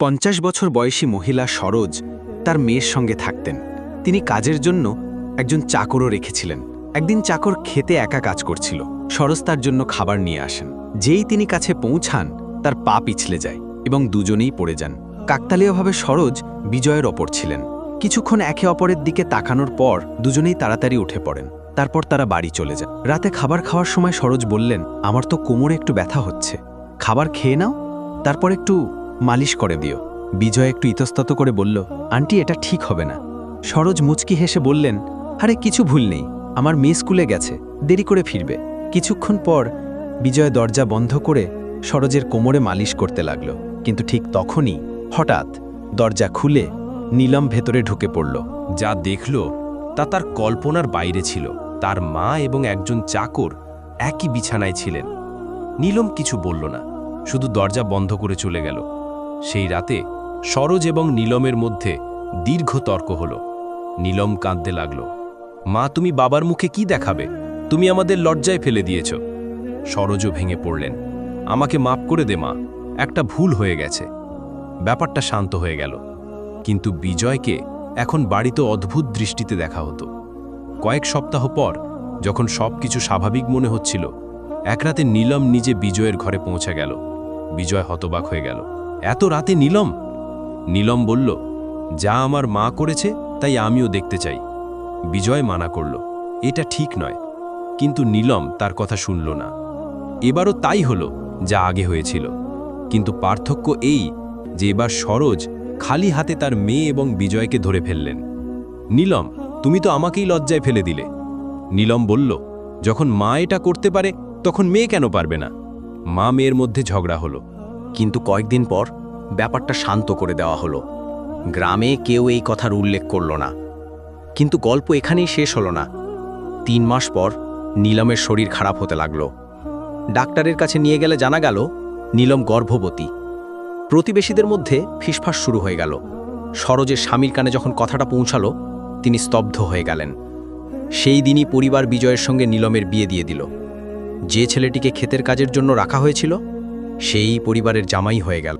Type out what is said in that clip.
পঞ্চাশ বছর বয়সী মহিলা সরোজ তার মেয়ের সঙ্গে থাকতেন। তিনি কাজের জন্য একজন চাকরও রেখেছিলেন। একদিন চাকর খেতে একা কাজ করছিল। সরোজ তার জন্য খাবার নিয়ে আসেন। যেই তিনি কাছে পৌঁছান, তার পা পিছলে যায় এবং দুজনেই পড়ে যান। কাকতালীয়ভাবে সরোজ বিজয়ের ওপর ছিলেন। কিছুক্ষণ একে অপরের দিকে তাকানোর পর দুজনেই তাড়াতাড়ি উঠে পড়েন। তারপর তারা বাড়ি চলে যান। রাতে খাবার খাওয়ার সময় সরোজ বললেন, আমার তো কোমরে একটু ব্যথা হচ্ছে। খাবার খেয়ে নাও, তারপর একটু মালিশ করে দিও। বিজয় একটু ইতস্তত করে বলল, আন্টি, এটা ঠিক হবে না। সরোজ মুচকি হেসে বললেন, আরে, কিছু ভুল নেই। আমার মেয়ে স্কুলে গেছে, দেরি করে ফিরবে। কিছুক্ষণ পর বিজয় দরজা বন্ধ করে সরোজের কোমরে মালিশ করতে লাগল। কিন্তু ঠিক তখনই হঠাৎ দরজা খুলে নীলম ভেতরে ঢুকে পড়ল। যা দেখল তা তার কল্পনার বাইরে ছিল। তার মা এবং একজন চাকর একই বিছানায় ছিলেন। নীলম কিছু বলল না। শুধু দরজা বন্ধ করে চলে গেল। সেই রাতে সরোজ এবং নীলমের মধ্যে দীর্ঘ তর্ক হল। নীলম কাঁদতে লাগল। মা, তুমি বাবার মুখে কি দেখাবে? তুমি আমাদের লজ্জায় ফেলে দিয়েছ। সরোজও ভেঙে পড়লেন। আমাকে মাপ করে দে, মা। একটা ভুল হয়ে গেছে। ব্যাপারটা শান্ত হয়ে গেল। কিন্তু বিজয়কে এখন বাড়িতে অদ্ভুত দৃষ্টিতে দেখা হতো। কয়েক সপ্তাহ পর যখন সব কিছু স্বাভাবিক মনে হচ্ছিল, এক রাতে নীলম নিজে বিজয়ের ঘরে পৌঁছে গেল। বিজয় হতবাক হয়ে গেল। এত রাতে নীলম? নীলম বলল, যা আমার মা করেছে, তাই আমিও দেখতে চাই। বিজয় মানা করল, এটা ঠিক নয়। কিন্তু নীলম তার কথা শুনল না। এবারও তাই হলো যা আগে হয়েছিল। কিন্তু পার্থক্য এই যে এবার সরোজ খালি হাতে তার মেয়ে এবং বিজয়কে ধরে ফেললেন। নীলম, তুমি তো আমাকেই লজ্জায় ফেলে দিলে। নীলম বলল, যখন মা এটা করতে পারে, তখন মেয়ে কেন পারবে না? মা মেয়ের মধ্যে ঝগড়া হলো। কিন্তু কয়েকদিন পর ব্যাপারটা শান্ত করে দেওয়া হলো। গ্রামে কেউ এই কথার উল্লেখ করল না। কিন্তু গল্প এখানেই শেষ হলো না। তিন মাস পর নীলমের শরীর খারাপ হতে লাগল। ডাক্তারের কাছে নিয়ে গেলে জানা গেল, নীলম গর্ভবতী। প্রতিবেশীদের মধ্যে ফিসফাস শুরু হয়ে গেল। সরোজের স্বামীর কানে যখন কথাটা পৌঁছালো, তিনি স্তব্ধ হয়ে গেলেন। সেই দিনই পরিবার বিজয়ের সঙ্গে নীলমের বিয়ে দিয়ে দিল। যে ছেলেটিকে ক্ষেতের কাজের জন্য রাখা হয়েছিল সেই পরিবারের জামাই হয়ে গেল।